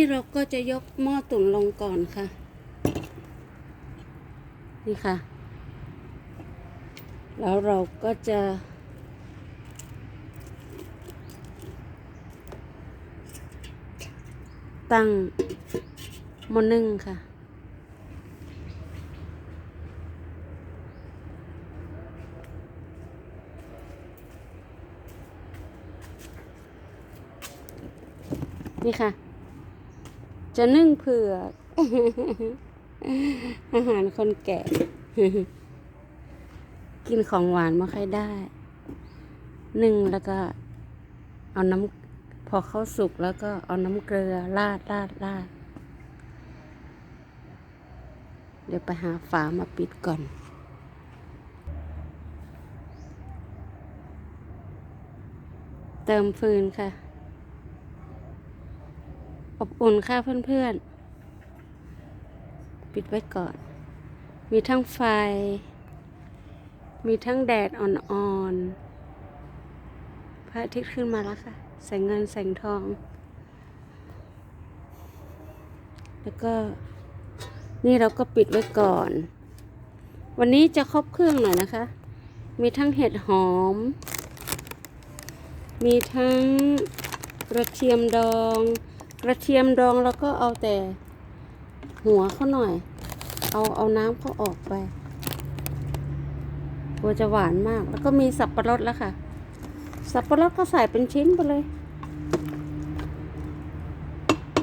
นี้เราก็จะยกหม้อตุ๋นลงก่อนค่ะ นี่ค่ะ แล้วเราก็จะ ตั้งหม้อนึ่งค่ะนี่ค่ะ จะนึ่งเผือก อาหารคนแก่ กินของหวานไม่ค่อยได้ นึ่งแล้วก็ เอาน้ำพอเข้าสุกแล้วก็เอาน้ำเกลือราดราดราดเดี๋ยวไปหาฝามาปิดก่อนเติมฟืนค่ะ อบอุ่นค่ะเพื่อนๆ ปิดไว้ก่อน มีทั้งไฟ มีทั้งแดดอ่อนๆ พระอาทิตย์ขึ้นมาแล้วค่ะ แสงเงินแสงทอง แล้วก็นี่เราก็ปิดไว้ก่อน วันนี้จะครบเครื่องหน่อยนะคะ มีทั้งเห็ดหอม มีทั้งกระเทียมดอง กระเทียมดองแล้วก็เอาแต่หัวเขาหน่อย เอาเอาน้ำเขาออกไปกลัวจะหวานมาก แล้วก็มีสับปะรดแล้วค่ะ สับปะรดก็ใส่เป็นชิ้นไปเลย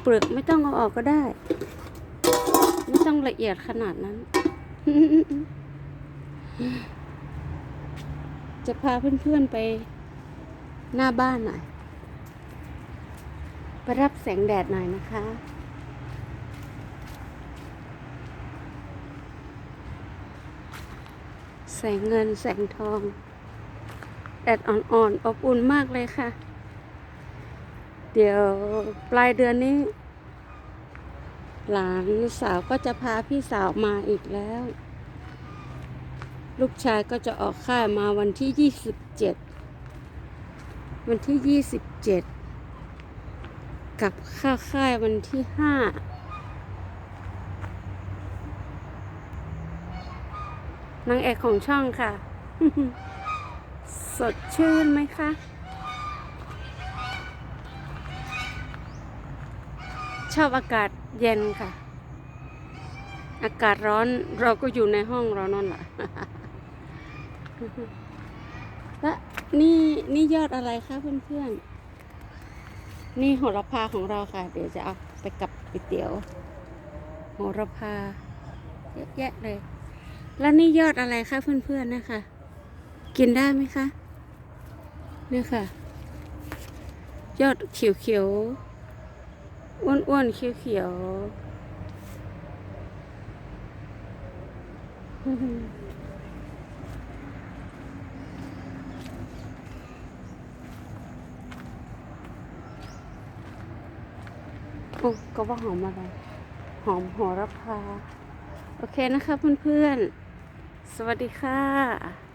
เปลือกไม่ต้องเอาออกก็ได้ ไม่ต้องละเอียดขนาดนั้น จะพาเพื่อนๆไปหน้าบ้านหน่อย ไปรับแสงแดดหน่อยนะคะ แสงเงินแสงทอง แดดอ่อนๆอบอุ่นมากเลยค่ะ เดี๋ยวปลายเดือนนี้ หลานสาวก็จะพาพี่สาวมาอีกแล้ว ลูกชายก็จะออกค่ายมาวันที่ยี่สิบเจ็ดวันที่ยี่สิบเจ็ด กับค่าค่ายวันที่ห้านางเอกของช่องค่ะ สดชื่นไหมคะ ชอบอากาศเย็นค่ะ อากาศร้อนเราก็อยู่ในห้องเรานั่นหละและนี่นี่ยอดอะไรคะเพื่อนๆ นี่โหระพาของเราค่ะ เดี๋ยวจะเอาไปกับก๋วยเตี๋ยว โหระพาเยอะแยะเลย แล้วนี่ยอดอะไรคะเพื่อนๆนะคะ กินได้ไหมคะเนี่ยค่ะ ยอดเขียวๆอ้วนๆเขียวๆ ก็ว่าหอมอะไร หอมหัวระพา โอเคนะคะเพื่อนๆ สวัสดีค่ะ